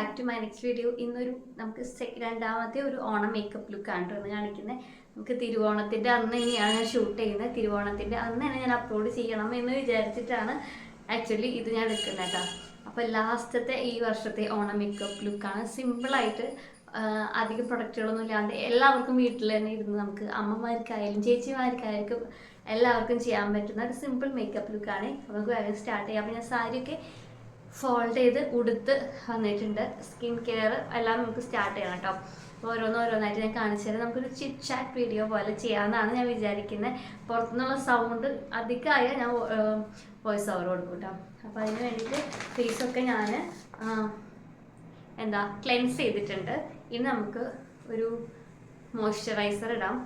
Back to my next video ഇന്നൊരു നമുക്ക് രണ്ടാമത്തെ ഒരു ഓണം മേക്കപ്പ് ലുക്ക് ആണ് ഇന്ന് കാണിക്കുന്നത് നമുക്ക് തിരുവോണത്തിന്റെ അന്ന് ഇനിയാണ് ഞാൻ ഷൂട്ട് ചെയ്യുന്നത് തിരുവോണത്തിന്റെ അന്ന് തന്നെ ഞാൻ അപ്ലോഡ് ചെയ്യണം എന്ന് വിചാരിച്ചിട്ടാണ് ആക്ച്വലി ഇത് ഞാൻ എടുക്കുന്നത് കേട്ടോ അപ്പോൾ ലാസ്റ്റത്തെ ഈ വർഷത്തെ ഓണം മേക്കപ്പ് ലുക്കാണ് സിമ്പിളായിട്ട് അധികം പ്രൊഡക്റ്റുകളൊന്നും ഇല്ലാണ്ട് എല്ലാവർക്കും വീട്ടിൽ തന്നെ ഇരുന്ന് നമുക്ക് അമ്മമാർക്കായാലും ചേച്ചിമാർക്കായാലും എല്ലാവർക്കും ചെയ്യാൻ പറ്റുന്ന ഒരു സിമ്പിൾ മേക്കപ്പ് ലുക്കാണ് നമുക്ക് വേഗം സ്റ്റാർട്ട് ചെയ്യാം. അപ്പോൾ ഞാൻ സാരിയൊക്കെ ഫോൾഡ് ചെയ്ത് ഉടുത്ത് വന്നിട്ടുണ്ട്. സ്കിൻ കെയർ എല്ലാം നമുക്ക് സ്റ്റാർട്ട് ചെയ്യണം കേട്ടോ. അപ്പോൾ ഓരോന്ന് ഓരോന്നായിട്ട് ഞാൻ കാണിച്ചു തരാം. നമുക്കൊരു ചിറ്റ് ചാറ്റ് വീഡിയോ പോലെ ചെയ്യാമെന്നാണ് ഞാൻ വിചാരിക്കുന്നത് പുറത്തുനിന്നുള്ള സൗണ്ട് അധികമായ ഞാൻ വോയിസ് ഓവർ കൊടുക്കും കേട്ടോ. അപ്പോൾ അതിന് വേണ്ടിയിട്ട് ഫേസൊക്കെ ഞാൻ എന്താ ക്ലെൻസ് ചെയ്തിട്ടുണ്ട്. ഇനി നമുക്ക് ഒരു മോയ്സ്ചറൈസർ ഇടാം.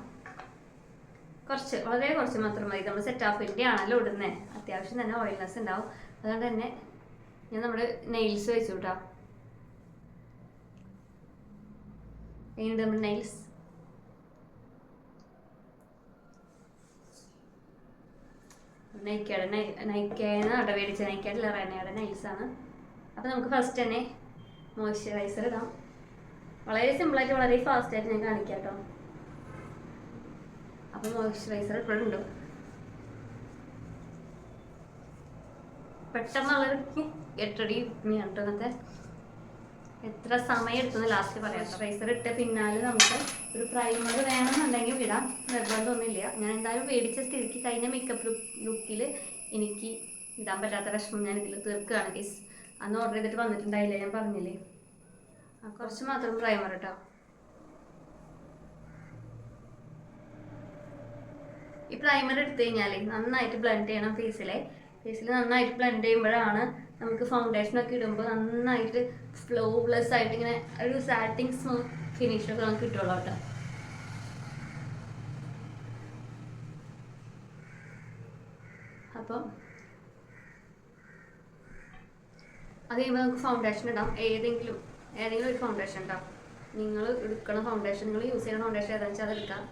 കുറച്ച് വളരെ കുറച്ച് മാത്രം മതി. നമ്മൾ സെറ്റ് ഓഫിന്റെ ആണല്ലോ ഇടുന്നത് അത്യാവശ്യം തന്നെ ഓയിൽനെസ് ഉണ്ടാവും. അതുകൊണ്ട് തന്നെ ഞാൻ നമ്മുടെ നെയിൽസ് വെച്ചു കേട്ടോ എങ്ങനെയുണ്ട് നമ്മുടെ നെയിൽസ് നൈക്കയുടെ നൈക്കയെന്ന് അവിടെ മേടിച്ച നൈക്കയുടെ റെനയുടെ ആണ്. അപ്പോൾ നമുക്ക് ഫസ്റ്റ് തന്നെ മോയ്സ്ചറൈസർ ഇടാം. വളരെ സിമ്പിളായിട്ട് വളരെ ഫാസ്റ്റായിട്ട് ഞാൻ കാണിക്കാം കേട്ടോ അപ്പോൾ മോയ്സ്ചറൈസർ ഇപ്പോഴുണ്ട്. പെട്ടെന്നുള്ളൊരു എട്ടടി എന്നത്തെ എത്ര സമയം എടുത്തെന്ന് ലാസ്റ്റ് പറയാം റൈസർ ഇട്ട പിന്നാലെ നമുക്ക് ഒരു പ്രൈമർ വേണമെന്നുണ്ടെങ്കിൽ വിടാം. നിർബന്ധമൊന്നുമില്ല. ഞാൻ എന്തായാലും മേടിച്ച സ്ഥിതിക്ക് കഴിഞ്ഞ മേക്കപ്പ് ലുക്കിൽ എനിക്ക് ഇടാൻ പറ്റാത്ത വിഷമം ഞാൻ ഇതിൽ തീർക്കുകയാണ് കേസ് അന്ന് ഓർഡർ ചെയ്തിട്ട് വന്നിട്ടുണ്ടായില്ല? ഞാൻ പറഞ്ഞില്ലേ? ആ കുറച്ച് മാത്രം പ്രൈമർ കേട്ടോ ഈ പ്രൈമർ എടുത്തു കഴിഞ്ഞാൽ നന്നായിട്ട് ബ്ലെൻഡ് ചെയ്യണം ഫേസിലെ ഫേസിൽ നന്നായിട്ട് ബ്ലെൻഡ് ചെയ്യുമ്പോഴാണ് നമുക്ക് ഫൗണ്ടേഷൻ ഒക്കെ ഇടുമ്പോൾ നന്നായിട്ട് ഫ്ലോവ്ലെസ് ആയിട്ട് ഇങ്ങനെ ഒരു സാറ്റിങ് സ്മൂത്ത് ഫിനിഷ് ഒക്കെ നമുക്ക് കിട്ടുള്ളൂ കേട്ടോ. അപ്പോൾ അത് കഴിയുമ്പോൾ നമുക്ക് ഫൗണ്ടേഷൻ ഇടാം. ഏതെങ്കിലും ഏതെങ്കിലും ഒരു ഫൗണ്ടേഷൻ ഇടാം. നിങ്ങൾ എടുക്കണ ഫൗണ്ടേഷൻ നിങ്ങൾ യൂസ് ചെയ്യുന്ന ഫൗണ്ടേഷൻ ഏതാണെന്ന് വെച്ചാൽ അതെടുക്കാം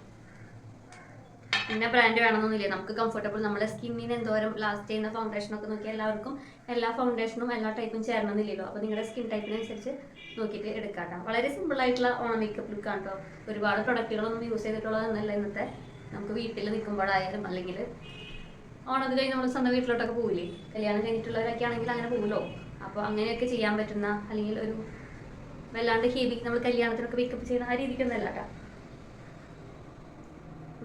പിന്നെ ബ്രാൻഡ് വേണമെന്നൊന്നുമില്ല. നമുക്ക് കംഫർട്ടബിൾ നമ്മുടെ സ്കിന്നിന് എന്തോരം ലാസ്റ്റ് ചെയ്യുന്ന ഫൗണ്ടേഷൻ ഒക്കെ നോക്കി എല്ലാവർക്കും എല്ലാ ഫൗണ്ടേഷനും എല്ലാ ടൈപ്പും ചേരണമെന്നില്ലല്ലോ. അപ്പോൾ നിങ്ങളുടെ സ്കിൻ ടൈപ്പിനനുസരിച്ച് നോക്കിയിട്ട് എടുക്കാം കേട്ടോ വളരെ സിമ്പിൾ ആയിട്ടുള്ള ഓണം മേക്കപ്പ് ലുക്കാണ് കേട്ടോ ഒരുപാട് പ്രൊഡക്റ്റുകളൊന്നും യൂസ് ചെയ്തിട്ടുള്ളതെന്നല്ല ഇന്നത്തെ നമുക്ക് വീട്ടിൽ നിൽക്കുമ്പോഴായാലും അല്ലെങ്കിൽ ഓണത് കഴിഞ്ഞ് നമ്മൾ സ്വന്തം വീട്ടിലോട്ടൊക്കെ പോവില്ലേ? കല്യാണം കഴിഞ്ഞിട്ടുള്ളവരൊക്കെ ആണെങ്കിൽ അങ്ങനെ പോകുമല്ലോ അപ്പോൾ അങ്ങനെയൊക്കെ ചെയ്യാൻ പറ്റുന്ന അല്ലെങ്കിൽ ഒരു വല്ലാണ്ട് ഹീബിക്ക് നമ്മൾ കല്യാണത്തിനൊക്കെ മേക്കപ്പ് ചെയ്യുന്ന ആ രീതിക്കൊന്നല്ല കേട്ടോ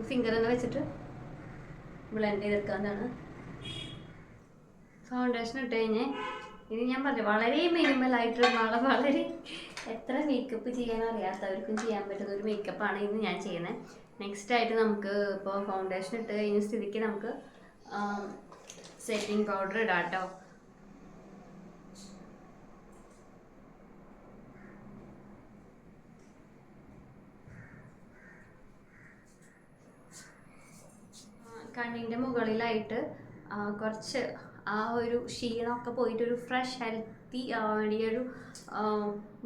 ഫിംഗർ തന്നെ വെച്ചിട്ട് ബ്ലെൻഡ് ചെയ്തെടുക്കാന്നാണ്. ഫൗണ്ടേഷൻ ഇട്ട് കഴിഞ്ഞ് ഇത് ഞാൻ പറഞ്ഞു വളരെ മിനിമൽ ആയിട്ട് വളരെ വളരെ എത്ര മേക്കപ്പ് ചെയ്യാൻ അറിയാത്തവർക്കും ചെയ്യാൻ പറ്റുന്ന ഒരു മേക്കപ്പാണ് ഇന്ന് ഞാൻ ചെയ്യുന്നത്. നെക്സ്റ്റ് ആയിട്ട് നമുക്ക് ഇപ്പോൾ ഫൗണ്ടേഷൻ ഇട്ട് കഴിഞ്ഞ സ്ഥിതിക്ക് നമുക്ക് സെറ്റിംഗ് പൗഡർ ഇടാം കേട്ടോ കണ്ണിന്റെ മുകളിലായിട്ട് കുറച്ച് ആ ഒരു ക്ഷീണമൊക്കെ പോയിട്ട് ഒരു ഫ്രഷ് ഹെൽത്തി ഈ ഒരു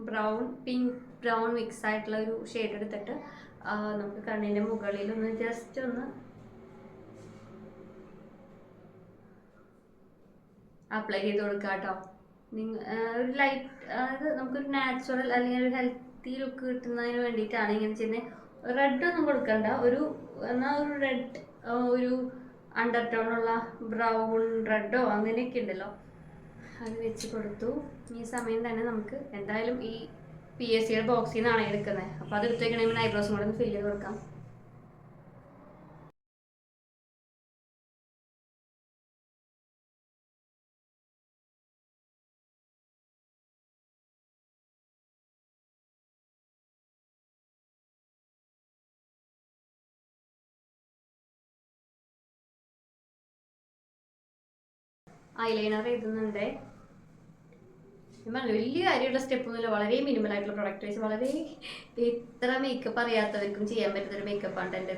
ബ്രൗൺ പിങ്ക് ബ്രൗൺ മിക്സ് ആയിട്ടുള്ള ഒരു ഷെയ്ഡ് എടുത്തിട്ട് നമുക്ക് കണ്ണിന്റെ മുകളിൽ ഒന്ന് ജസ്റ്റ് ഒന്ന് അപ്ലൈ ചെയ്ത് കൊടുക്കുക കേട്ടോ നിങ്ങൾ ഒരു ലൈറ്റ് അതായത് നമുക്കൊരു നാച്ചുറൽ അല്ലെങ്കിൽ ഒരു ഹെൽത്തി ലുക്ക് കിട്ടുന്നതിന് വേണ്ടിയിട്ടാണ് ഇങ്ങനെ ചെയ്യുന്നത്. റെഡ് ഒന്നും കൊടുക്കണ്ട. ഒരു എന്നാൽ ഒരു റെഡ് ഒരു അണ്ടർ ടോണുള്ള ബ്രൗൺ റെഡോ അങ്ങനെയൊക്കെ ഉണ്ടല്ലോ. അത് വെച്ച് കൊടുത്തു. ഈ സമയം തന്നെ നമുക്ക് എന്തായാലും ഈ പി എസ് സിയുടെ ബോക്സിൽ നിന്നാണ് എടുക്കുന്നത്. അപ്പോൾ അത് എടുത്ത് വെക്കണമെങ്കിൽ ഐബ്രോസും കൂടെ ഒന്ന് ഫില്ല് ചെയ്ത് കൊടുക്കാം. ഐലൈനർ എഴുതുന്നുണ്ട്. വലിയ കാര്യമുള്ള സ്റ്റെപ്പൊന്നുമില്ല വളരെ മിനിമൽ ആയിട്ടുള്ള പ്രൊഡക്റ്റ് വെച്ച് വളരെ ഇത്ര മേക്കപ്പ് അറിയാത്തവർക്കും ചെയ്യാൻ പറ്റുന്നൊരു മേക്കപ്പ് ആണ് എന്റെ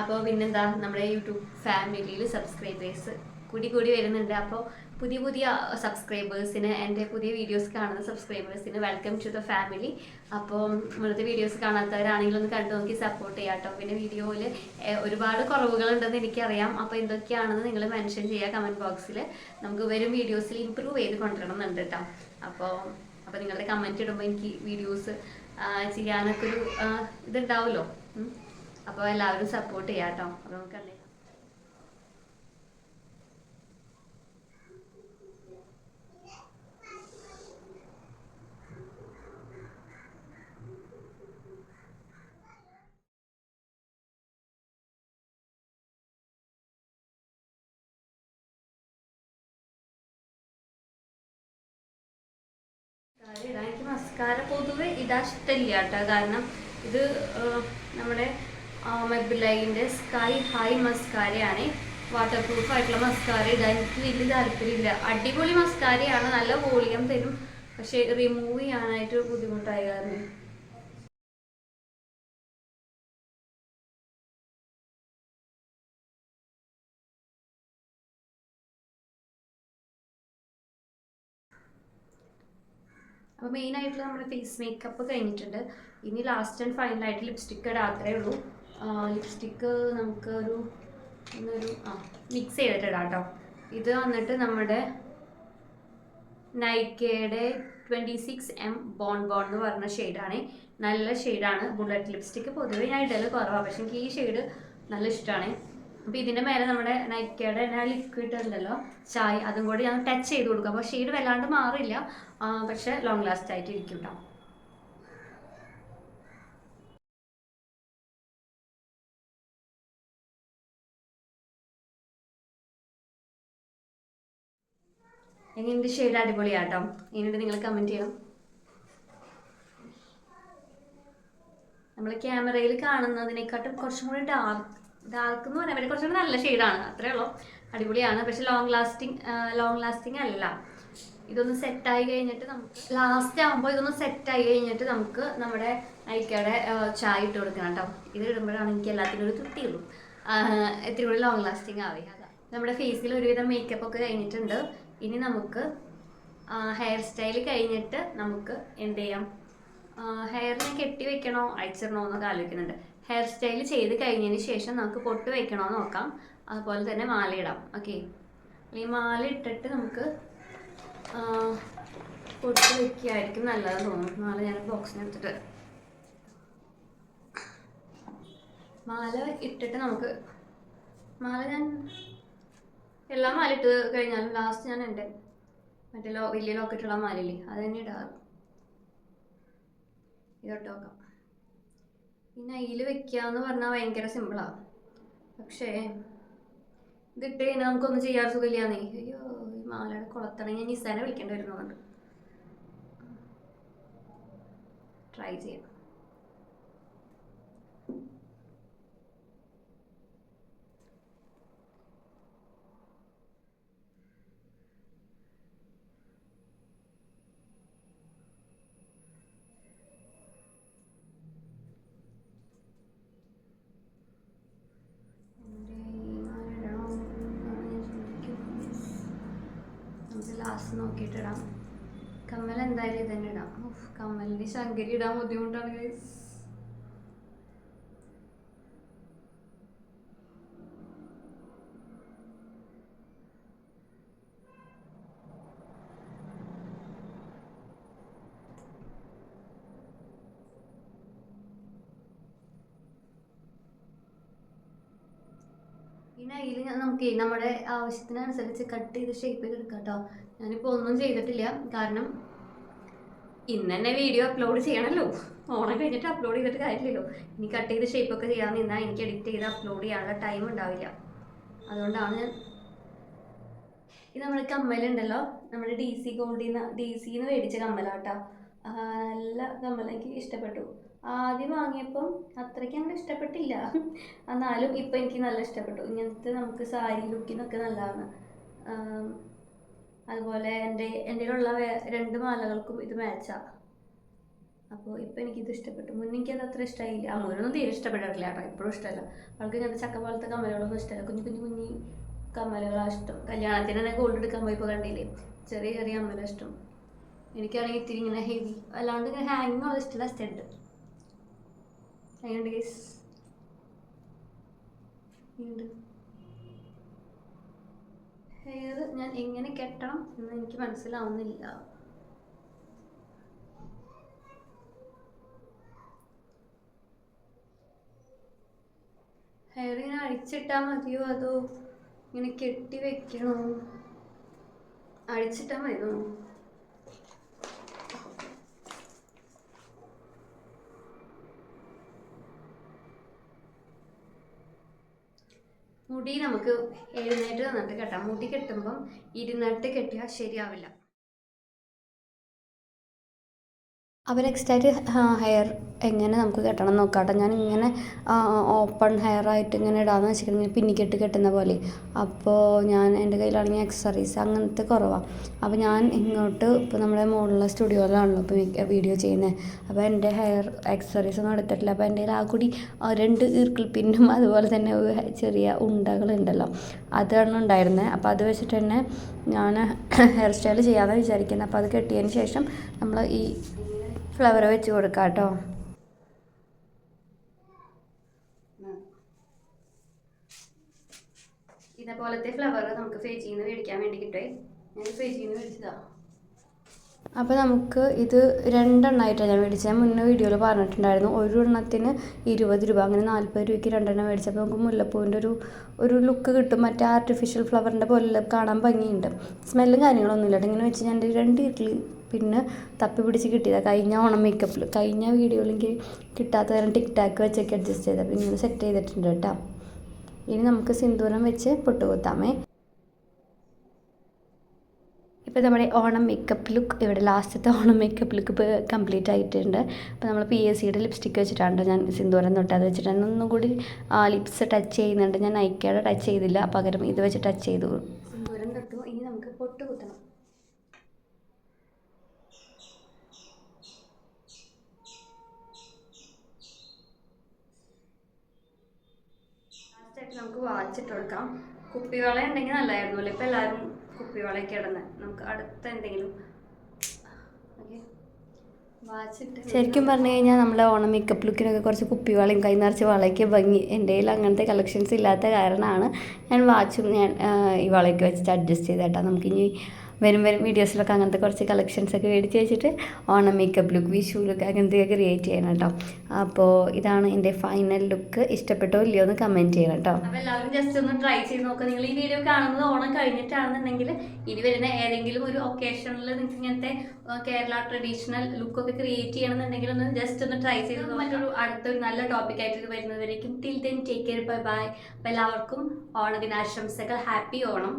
അപ്പോൾ പിന്നെന്താ നമ്മുടെ യൂട്യൂബ് ഫാമിലിയിൽ സബ്സ്ക്രൈബേഴ്സ് കൂടി കൂടി വരുന്നുണ്ട്. അപ്പോൾ പുതിയ പുതിയ സബ്സ്ക്രൈബേഴ്സിന് എന്റെ പുതിയ വീഡിയോസ് കാണുന്ന സബ്സ്ക്രൈബേഴ്സിന് വെൽക്കം ടു ദ ഫാമിലി അപ്പോൾ ഇന്നത്തെ വീഡിയോസ് കാണാത്തവരാണെങ്കിലും ഒന്ന് കണ്ടു നോക്കി സപ്പോർട്ട് ചെയ്യാം കേട്ടോ. പിന്നെ വീഡിയോയിൽ ഒരുപാട് കുറവുകളുണ്ടെന്ന് എനിക്കറിയാം. അപ്പോൾ എന്തൊക്കെയാണെന്ന് നിങ്ങൾ മെൻഷൻ ചെയ്യുക കമന്റ് ബോക്സിൽ നമുക്ക് വരും വീഡിയോസിൽ ഇമ്പ്രൂവ് ചെയ്ത് കൊണ്ടുവരണം എന്നുണ്ട് കേട്ടോ. അപ്പോൾ അപ്പോൾ നിങ്ങളുടെ കമന്റ് ഇടുമ്പോൾ എനിക്ക് വീഡിയോസ് ചെയ്യാനൊക്കെ ഒരു ഇതുണ്ടാവുമല്ലോ. അപ്പോൾ എല്ലാവരും സപ്പോർട്ട് ചെയ്യാം കേട്ടോ. അപ്പോൾ നമുക്ക് കണ്ടേ മസ്കാര ഇടാൻ എനിക്ക് മസ്കാര പൊതുവെ ഇടാൻ ഇഷ്ടമില്ല കേട്ടോ. കാരണം ഇത് നമ്മുടെ മെബിലൈന്റെ സ്കൈ ഹൈ മസ്കാരയാണ്. വാട്ടർ പ്രൂഫ് ആയിട്ടുള്ള മസ്കാര. ഇടാൻ എനിക്ക് വലിയ താല്പര്യമില്ല. അടിപൊളി മസ്കാരയാണ്. നല്ല വോളിയം തരും. പക്ഷെ റിമൂവ് ചെയ്യാനായിട്ട് ബുദ്ധിമുട്ടായ കാരണം അപ്പോൾ മെയിൻ ആയിട്ട് നമ്മുടെ ഫേസ് മേക്കപ്പ് കഴിഞ്ഞിട്ടുണ്ട്. ഇനി ലാസ്റ്റ് ആൻഡ് ഫൈനൽ ആയിട്ട് ലിപ്സ്റ്റിക്ക് ഇടാത്രേ ഉള്ളൂ. ലിപ്സ്റ്റിക്ക് നമുക്ക് ഒരു ഒന്നൊരു ആ മിക്സ് ചെയ്തിട്ട് ഇടാം കേട്ടോ ഇത് വന്നിട്ട് നമ്മുടെ നൈക്കയുടെ twenty six M bon bon എന്ന് പറഞ്ഞ ഷെയ്ഡാണ് നല്ല ഷെയ്ഡാണ് ബുള്ളറ്റ് ലിപ്സ്റ്റിക്ക് പൊതുവേ ഞാൻ ഇടൽ കുറവാണ് പക്ഷേ എനിക്ക് ഈ ഷെയ്ഡ് നല്ല ഇഷ്ടമാണ് അപ്പോൾ ഇതിന്റെ മേലെ നമ്മുടെ നൈക്കയുടെ ലിക്വിഡ് ഉണ്ടല്ലോ ചായ അതും കൂടി ഞാൻ ടച്ച് ചെയ്ത് കൊടുക്കും. അപ്പോൾ ഷെയ്ഡ് വല്ലാണ്ട് മാറില്ല. പക്ഷെ ലോങ് ലാസ്റ്റ് ആയിട്ട് ഇരിക്കും കേട്ടോ എങ്ങനെ ഷെയ്ഡ് അടിപൊളിയാട്ടോ? എങ്ങനെയുണ്ട് നിങ്ങൾ കമന്റ് ചെയ്യണം നമ്മൾ ക്യാമറയിൽ കാണുന്നതിനെക്കാട്ടും കുറച്ചും കൂടി ഡാർക്ക് ഡാർക്ക് എന്ന് പറയാൻ പറ്റും കുറച്ചും നല്ല ഷെയ്ഡാണ് അത്രേ ഉള്ളൂ. അടിപൊളിയാണ്. പക്ഷെ ലോങ് ലാസ്റ്റിംഗ് ലോങ് ലാസ്റ്റിംഗ് അല്ല ഇതൊന്ന് സെറ്റായി കഴിഞ്ഞിട്ട് നമുക്ക് ലാസ്റ്റ് ആകുമ്പോൾ ഇതൊന്ന് സെറ്റായി കഴിഞ്ഞിട്ട് നമുക്ക് നമ്മുടെ നൈക്കയുടെ ചായ ഇട്ട് കൊടുക്കണം കേട്ടോ. ഇത് ഇടുമ്പോഴാണ് എനിക്ക് എല്ലാത്തിനും ഒരു തൃപ്തിയുള്ളൂ ഇത്തിരി കൂടി ലോങ് ലാസ്റ്റിംഗ് ആവേ. നമ്മുടെ ഫേസിൽ ഒരുവിധം മേക്കപ്പ് ഒക്കെ കഴിഞ്ഞിട്ടുണ്ട്. ഇനി നമുക്ക് ഹെയർ സ്റ്റൈൽ കഴിഞ്ഞിട്ട് നമുക്ക് എന്ത് ചെയ്യാം? ഹെയറിനെ കെട്ടി വെക്കണോ? അയച്ചിടണോ എന്നൊക്കെ ആലോചിക്കുന്നുണ്ട്. ഹെയർ സ്റ്റൈൽ ചെയ്ത് കഴിഞ്ഞതിന് ശേഷം നമുക്ക് പൊട്ട് വെക്കണോ നോക്കാം. അതുപോലെ തന്നെ മാല ഇടാം ഓക്കെ ഈ മാല ഇട്ടിട്ട് നമുക്ക് പൊട്ട് വെക്കുകയായിരിക്കും നല്ലതെന്ന് തോന്നുന്നു. മാല ഞാൻ ബോക്സിനെടുത്തിട്ട് മാല ഇട്ടിട്ട് നമുക്ക് മാല ഞാൻ എല്ലാം മാല ഇട്ട് കഴിഞ്ഞാലും ലാസ്റ്റ് ഞാൻ എന്റെ മറ്റേ ലോ വലിയ ലോക്കറ്റുള്ള മാലയില്ലേ അത് തന്നെ ഇടാറ്. ഇതൊട്ട് നോക്കാം. പിന്നെ അയിൽ വെക്കുക എന്ന് പറഞ്ഞാൽ ഭയങ്കര സിമ്പിളാ പക്ഷേ ഇതിട്ട് കഴിഞ്ഞാൽ നമുക്കൊന്നും ചെയ്യാൻ സുഖമില്ലാന്നേ അയ്യോ ഈ മാലയുടെ കുളത്തണെങ്കിൽ ഞാൻ നിസാനെ വിളിക്കേണ്ടി വരുന്നുണ്ട് ട്രൈ ചെയ്യാം എന്റെ ഈ മാല ഇടണോ എന്നാണ് ഞാൻ ചിന്തിക്കുന്നത്. നമുക്ക് ലാസ്റ്റ് നോക്കിയിട്ടിടാം. കമ്മൽ എന്തായാലും ഇതന്നെ ഇടാം. കമ്മലിന് ശങ്കരി ഇടാൻ ബുദ്ധിമുട്ടാണ് പിന്നെ അതിൽ നമുക്ക് നമ്മുടെ ആവശ്യത്തിനനുസരിച്ച് കട്ട് ചെയ്ത് ഷേപ്പ് ചെയ്ത് എടുക്കാം കേട്ടോ ഞാനിപ്പോൾ ഒന്നും ചെയ്തിട്ടില്ല കാരണം ഇന്ന് തന്നെ വീഡിയോ അപ്ലോഡ് ചെയ്യണമല്ലോ ഓണം കഴിഞ്ഞിട്ട് അപ്ലോഡ് ചെയ്തിട്ട് കാര്യമില്ലല്ലോ. ഇനി കട്ട് ചെയ്ത് ഷേപ്പ് ഒക്കെ ചെയ്യാൻ നിന്നാൽ എനിക്ക് എഡിറ്റ് ചെയ്ത് അപ്ലോഡ് ചെയ്യാനുള്ള ടൈം ഉണ്ടാവില്ല. അതുകൊണ്ടാണ് ഞാൻ ഇത് നമ്മുടെ കമ്മലുണ്ടല്ലോ നമ്മുടെ ഡി സി ഗോൾഡിൽ നിന്ന് ഡി സിന്ന് മേടിച്ച കമ്മലാട്ടോ. നല്ല കമ്മൽ എനിക്ക് ഇഷ്ടപ്പെട്ടു. ആദ്യം വാങ്ങിയപ്പം അത്രയ്ക്ക് അങ്ങനെ ഇഷ്ടപ്പെട്ടില്ല. എന്നാലും ഇപ്പം എനിക്ക് നല്ല ഇഷ്ടപ്പെട്ടു. ഇങ്ങനത്തെ നമുക്ക് സാരി ലുക്കിനൊക്കെ നല്ലതാണ്. അതുപോലെ എന്റെ എന്റെ ഉള്ള രണ്ട് മാലകൾക്കും ഇത് മാച്ചാണ് അപ്പോൾ ഇപ്പം എനിക്കിത് ഇഷ്ടപ്പെട്ടു. മുന്നേ എനിക്കത് അത്ര ഇഷ്ടമായില്ല അമ്മൂനൊന്നും തീരെ ഇഷ്ടപ്പെട്ടിട്ടില്ല കേട്ടോ. ഇപ്പോഴും ഇഷ്ടമല്ല. അവൾക്ക് ഇങ്ങനത്തെ ചക്ക പോലത്തെ കമ്മലുകളൊന്നും ഇഷ്ടമല്ല. കുഞ്ഞു കുഞ്ഞു കുഞ്ഞി കമ്മലുകളാണ് ഇഷ്ടം. കല്യാണത്തിന് തന്നെ ഗോൾഡ് എടുക്കാൻ പോയപ്പോൾ കണ്ടില്ലേ? ചെറിയ ചെറിയ കമ്മലാണ് ഇഷ്ടം. എനിക്കാണെങ്കിൽ ഇത്തിരി ഇങ്ങനെ ഹെവി അല്ലാണ്ട് ഇങ്ങനെ ഹാങ്ങിങ് അത് ഇഷ്ടമില്ല സ്റ്റഡ്. എങ്ങനെയുണ്ട് ഗൈസ് ഹെയർ ഞാൻ എങ്ങനെ കെട്ടണം എന്ന് എനിക്ക് മനസ്സിലാവുന്നില്ല. ഹെയർ ഇങ്ങനെ അഴിച്ചിട്ടാൽ മതിയോ? അതോ ഇങ്ങനെ കെട്ടി വെക്കണോ? അഴിച്ചിട്ടാൽ മതിയോ? മുടി നമുക്ക് എഴുന്നേറ്റ് നന്നായിട്ട് കെട്ടാം. മുടി കെട്ടുമ്പം ഇരുന്നിട്ട് കെട്ടിയാൽ ശരിയാവില്ല. അപ്പോൾ നെക്സ്റ്റ് ഹെയർ എങ്ങനെ നമുക്ക് കെട്ടണം നോക്കാട്ടെ. ഞാൻ ഇങ്ങനെ ഓപ്പൺ ഹെയർ ആയിട്ട് ഇങ്ങനെ ഇടാന്ന് വെച്ചിട്ടുണ്ടെങ്കിൽ പിന്നിക്കെട്ട് കെട്ടുന്ന പോലെ. അപ്പോൾ ഞാൻ എന്റെ കയ്യിലാണെങ്കിൽ എക്സസറീസ് അങ്ങനത്തെ കുറവാണ് അപ്പോൾ ഞാൻ ഇങ്ങോട്ട് ഇപ്പോൾ നമ്മുടെ മുകളിലെ സ്റ്റുഡിയോയിലാണല്ലോ ഇപ്പോൾ വീഡിയോ ചെയ്യുന്നത് അപ്പോൾ എന്റെ ഹെയർ എക്സസറീസ് ഒന്നും എടുത്തിട്ടില്ല. അപ്പോൾ എന്റെ ആ കൂടി രണ്ട് ഈർക്കിൾ പിന്നും അതുപോലെ തന്നെ ചെറിയ ഉണ്ടകളുണ്ടല്ലോ. അതാണ് ഉണ്ടായിരുന്നത് അപ്പോൾ അത് വെച്ചിട്ട് തന്നെ ഞാൻ ഹെയർ സ്റ്റൈൽ ചെയ്യാമെന്ന് വിചാരിക്കുന്നത് അപ്പോൾ അത് കെട്ടിയതിന് ശേഷം നമ്മൾ ഈ ഫ്ലവർ വെച്ച് കൊടുക്കാം കേട്ടോ. ഇതേപോലത്തെ ഫ്ലവർ നമുക്ക് ഫേജിൽ നിന്ന് മേടിക്കാൻ വേണ്ടി കിട്ടുമേ ഞാൻ ഫേജിൽ നിന്ന് മേടിച്ചതാ. അപ്പോൾ നമുക്ക് ഇത് രണ്ടെണ്ണമായിട്ടാണ് ഞാൻ മേടിച്ചത്? ഞാൻ മുന്നേ വീഡിയോയിൽ പറഞ്ഞിട്ടുണ്ടായിരുന്നു ഒരു എണ്ണത്തിന് ഇരുപത് രൂപ അങ്ങനെ നാൽപ്പത് രൂപയ്ക്ക് രണ്ടെണ്ണം മേടിച്ചപ്പോൾ നമുക്ക് മുല്ലപ്പൂവിന്റെ ഒരു ഒരു ലുക്ക് കിട്ടും. മറ്റേ ആർട്ടിഫിഷ്യൽ ഫ്ലവറിന്റെ പോലെ കാണാൻ ഭംഗിയുണ്ട്. സ്മെല്ലും കാര്യങ്ങളൊന്നുമില്ല. ഇങ്ങനെ വെച്ച് ഞാൻ രണ്ട് ഇഡ്ഡലി പിന്നെ തപ്പി പിടിച്ച് കിട്ടിയതാണ് കഴിഞ്ഞ ഓണം മേക്കപ്പിൽ കഴിഞ്ഞ വീഡിയോയിൽ എനിക്ക് കിട്ടാത്ത കാരണം ടിക് ടാക്ക് വെച്ചൊക്കെ അഡ്ജസ്റ്റ് ചെയ്താൽ പിന്നെ ഇങ്ങനെ സെറ്റ് ചെയ്തിട്ടുണ്ട് കേട്ടോ. ഇനി നമുക്ക് സിന്ദൂരം വെച്ച് പൊട്ടുകുത്താമേ. ഇപ്പോൾ നമ്മുടെ ഓണം മേക്കപ്പ് ലുക്ക് ഇവിടെ ലാസ്റ്റത്തെ ഓണം മേക്കപ്പ് ലുക്ക് ഇപ്പോൾ കംപ്ലീറ്റ് ആയിട്ടുണ്ട്. അപ്പോൾ നമ്മൾ പി എസ് സിയുടെ ലിപ്സ്റ്റിക്ക് വെച്ചിട്ടാണ് ഞാൻ സിന്ദൂരം തൊട്ട് അത് വെച്ചിട്ടാണ് ഒന്നും കൂടി ലിപ്സ് ടച്ച് ചെയ്യുന്നുണ്ട്. ഞാൻ നൈക്കയുടെ ടച്ച് ചെയ്തില്ല. പകരം ഇത് വെച്ച് ടച്ച് ചെയ്തു സിന്ദൂരം തൊട്ടു ഇനി നമുക്ക് പൊട്ട് കുത്തണം ലാസ്റ്റായിട്ട് നമുക്ക് വാച്ചിട്ട് കൊടുക്കാം. കുപ്പിവള ഉണ്ടെങ്കിൽ നല്ലതായിരുന്നു അല്ലേ ഇപ്പം എല്ലാവരും കുപ്പിവളയൊക്കെ ഇടുന്നത് നമുക്ക് അടുത്ത എന്തെങ്കിലും ശരിക്കും പറഞ്ഞു കഴിഞ്ഞാൽ നമ്മളെ ഓണം മേക്കപ്പ് ലുക്കിനൊക്കെ കുറച്ച് കുപ്പിവളയും കൈ നിറച്ച് വളയ്ക്ക് ഭംഗി എന്റെ കയ്യിൽ അങ്ങനത്തെ കളക്ഷൻസ് ഇല്ലാത്ത കാരണമാണ് ഞാൻ വാച്ചും ഞാൻ ഈ വളയൊക്കെ വെച്ചിട്ട് അഡ്ജസ്റ്റ് ചെയ്തേട്ടാ. നമുക്കിനി വരും വരും വീഡിയോസിലൊക്കെ അങ്ങനത്തെ കുറച്ച് കളക്ഷൻസ് ഒക്കെ മേടിച്ച് വെച്ചിട്ട് Onam makeup look Vishu look അങ്ങനത്തെയൊക്കെ ക്രിയേറ്റ് ചെയ്യണം കേട്ടോ. അപ്പോൾ ഇതാണ് എന്റെ ഫൈനൽ ലുക്ക് ഇഷ്ടപ്പെട്ടോ ഇല്ലയോ എന്ന് കമന്റ് ചെയ്യണം കേട്ടോ. അപ്പോൾ എല്ലാവരും ജസ്റ്റ് ഒന്ന് ട്രൈ ചെയ്ത് നോക്കുക നിങ്ങൾ ഈ വീഡിയോ കാണുന്നത് ഓണം കഴിഞ്ഞിട്ടാണെന്നുണ്ടെങ്കിൽ ഇനി വരുന്ന ഏതെങ്കിലും ഒരു ഒക്കേഷനിൽ നിങ്ങൾക്ക് ഇങ്ങനത്തെ കേരള ട്രഡീഷണൽ ലുക്കൊക്കെ ക്രിയേറ്റ് ചെയ്യണമെന്നുണ്ടെങ്കിൽ ഒന്ന് ജസ്റ്റ് ഒന്ന് ട്രൈ ചെയ്ത് നോക്കുക. മറ്റൊരു അടുത്തൊരു നല്ല ടോപ്പിക് ആയിട്ട് ഇത് വരുന്നവരേക്കും. Till then take care bye bye അപ്പോൾ എല്ലാവർക്കും ഓണദിനാശംസകൾ. ഹാപ്പി ഓണം.